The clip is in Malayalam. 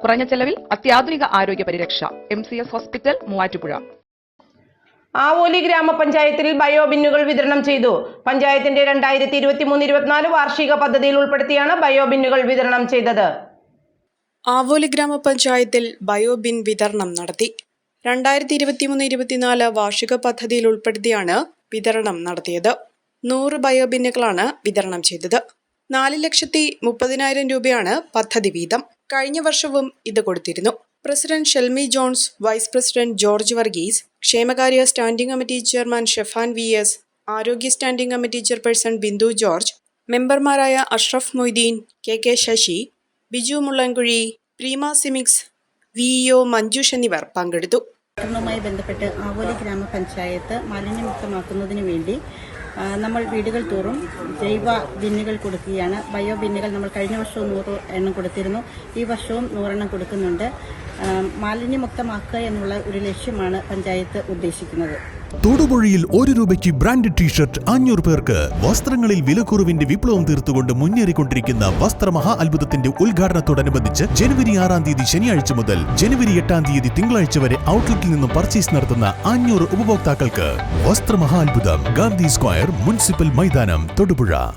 കുറഞ്ഞ ചെലവിൽ അത്യാധുനിക ആരോഗ്യ പരിരക്ഷ. M C S hospital Muvattupuzha. Avoli ഗ്രാമപഞ്ചായത്തിൽ ബയോബിന്നുകൾ വിതരണം ചെയ്തു. പഞ്ചായത്തിന്റെ രണ്ടായിരത്തി ഇരുപത്തി മൂന്ന് ഇരുപത്തിനാല് വാർഷിക പദ്ധതിയിൽ ഉൾപ്പെടുത്തിയാണ് ബയോബിന്നുകൾ വിതരണം ചെയ്തത്. ആവോലി ഗ്രാമപഞ്ചായത്തിൽ ബയോബിൻ വിതരണം നടത്തി. രണ്ടായിരത്തി ഇരുപത്തിമൂന്ന് ഇരുപത്തിനാല് വാർഷിക പദ്ധതിയിൽ ഉൾപ്പെടുത്തിയാണ് വിതരണം നടത്തിയത്. നൂറ് ബയോബിന്നുകളാണ് വിതരണം ചെയ്തത്. നാല് ലക്ഷത്തി മുപ്പതിനായിരം രൂപയാണ് പദ്ധതി വീതം. കഴിഞ്ഞ വർഷവും ഇത് കൊടുത്തിരുന്നു. President Shelmi Johns vice president George Varghese ക്ഷേമകാര്യ standing committee chairman Shefan V S ആരോഗ്യ standing committee chairperson Bindu George മെമ്പർമാരായ അഷ്റഫ് മൊയ്തീൻ കെ കെ ശശി ബിജു മുള്ളൻകുഴി പ്രീമ സിമിക്സ് വി ഇഒ മഞ്ജുഷ് എന്നിവർ പങ്കെടുത്തു. ബന്ധപ്പെട്ട് ആവോലി ഗ്രാമപഞ്ചായത്ത് മാലിന്യമുക്തമാക്കുന്നതിന് വേണ്ടി നമ്മൾ വീടുകൾ തോറും ജൈവ ബിന്നുകൾ കൊടുക്കുകയാണ്. ബയോ ബിന്നുകൾ നമ്മൾ കഴിഞ്ഞ വർഷവും നൂറ് എണ്ണം കൊടുത്തിരുന്നു. ഈ വർഷവും നൂറെണ്ണം കൊടുക്കുന്നുണ്ട്. മാലിന്യമുക്തമാക്കുക എന്നുള്ള ഒരു ലക്ഷ്യമാണ് പഞ്ചായത്ത് ഉദ്ദേശിക്കുന്നത്. തൊടുപുഴയിൽ ഒരു രൂപയ്ക്ക് ബ്രാൻഡഡ് ടീഷർട്ട് അഞ്ഞൂറ് പേർക്ക്. വസ്ത്രങ്ങളിൽ വിലക്കുറവിന്റെ വിപ്ലവം തീർത്തുകൊണ്ട് മുന്നേറിക്കൊണ്ടിരിക്കുന്ന വസ്ത്രമഹാ അത്ഭുതത്തിന്റെ ഉദ്ഘാടനത്തോടനുബന്ധിച്ച് ജനുവരി ആറാം തീയതി ശനിയാഴ്ച മുതൽ ജനുവരി എട്ടാം തീയതി തിങ്കളാഴ്ച വരെ ഔട്ട്ലെറ്റിൽ നിന്നും പർച്ചേസ് നടത്തുന്ന അഞ്ഞൂറ് ഉപഭോക്താക്കൾക്ക് വസ്ത്രമഹാ അത്ഭുതം ഗാന്ധി സ്ക്വയർ മുനിസിപ്പൽ മൈതാനം തൊടുപുഴ.